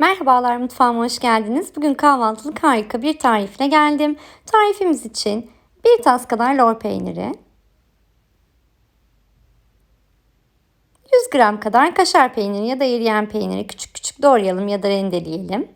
Merhabalar mutfağıma hoş geldiniz. Bugün kahvaltılık harika bir tarifle geldim. Tarifimiz için bir tas kadar lor peyniri, 100 gram kadar kaşar peyniri ya da eriyen peyniri küçük küçük doğrayalım ya da rendeleyelim.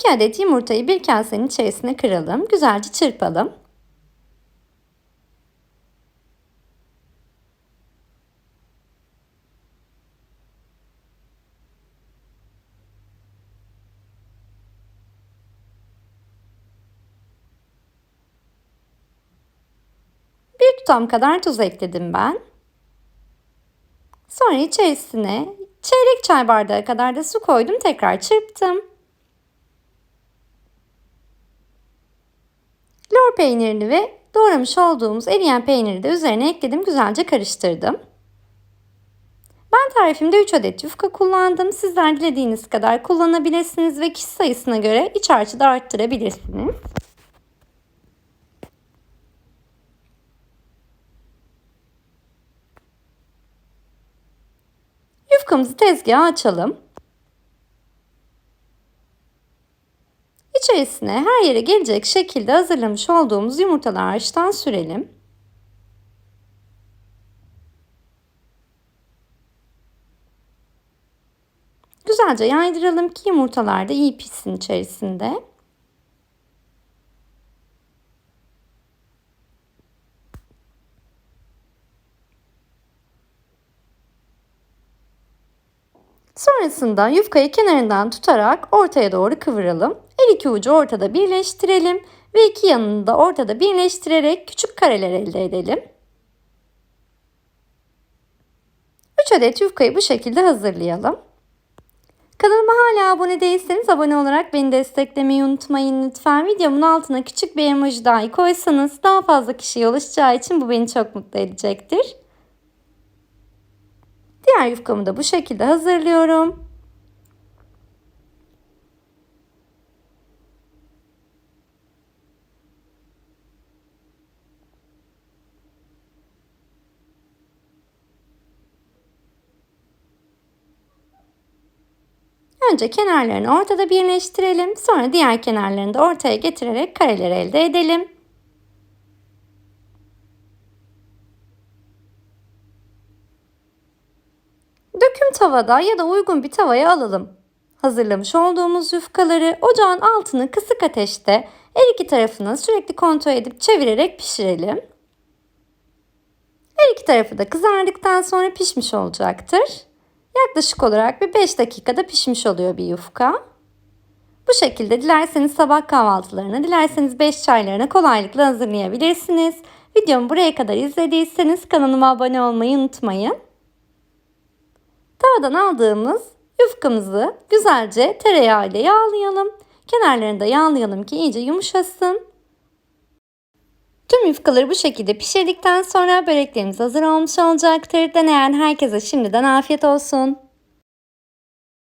2 adet yumurtayı bir kasenin içerisine kıralım. Güzelce çırpalım. Bir tutam kadar tuz ekledim ben. Sonra içerisine çeyrek çay bardağı kadar da su koydum. Tekrar çırptım. Lor peynirini ve doğramış olduğumuz eriyen peyniri de üzerine ekledim. Güzelce karıştırdım. Ben tarifimde 3 adet yufka kullandım. Sizler dilediğiniz kadar kullanabilirsiniz ve kişi sayısına göre iç harcı da arttırabilirsiniz. Yufkamızı tezgaha açalım. İçerisine her yere gelecek şekilde hazırlamış olduğumuz yumurtaları harçtan sürelim. Güzelce yaydıralım ki yumurtalar da iyi pişsin içerisinde. Sonrasında yufkayı kenarından tutarak ortaya doğru kıvıralım. Her iki ucu ortada birleştirelim ve iki yanını da ortada birleştirerek küçük kareler elde edelim. 3 adet yufkayı bu şekilde hazırlayalım. Kanalıma hala abone değilseniz abone olarak beni desteklemeyi unutmayın lütfen. Videomun altına küçük bir emoji dahi koysanız daha fazla kişiye ulaşacağı için bu beni çok mutlu edecektir. Diğer yufkamı da bu şekilde hazırlıyorum. Önce kenarlarını ortada birleştirelim. Sonra diğer kenarlarını da ortaya getirerek kareler elde edelim. Döküm tavada ya da uygun bir tavaya alalım. Hazırlamış olduğumuz yufkaları ocağın altını kısık ateşte her iki tarafını sürekli kontrol edip çevirerek pişirelim. Her iki tarafı da kızardıktan sonra pişmiş olacaktır. Yaklaşık olarak bir 5 dakikada pişmiş oluyor bir yufka. Bu şekilde dilerseniz sabah kahvaltılarına, dilerseniz 5 çaylarına kolaylıkla hazırlayabilirsiniz. Videomu buraya kadar izlediyseniz kanalıma abone olmayı unutmayın. Tavadan aldığımız yufkamızı güzelce tereyağı ile yağlayalım. Kenarlarını da yağlayalım ki iyice yumuşasın. Tüm yufkaları bu şekilde pişirdikten sonra böreklerimiz hazır olmuş olacaktır. Deneyen herkese şimdiden afiyet olsun.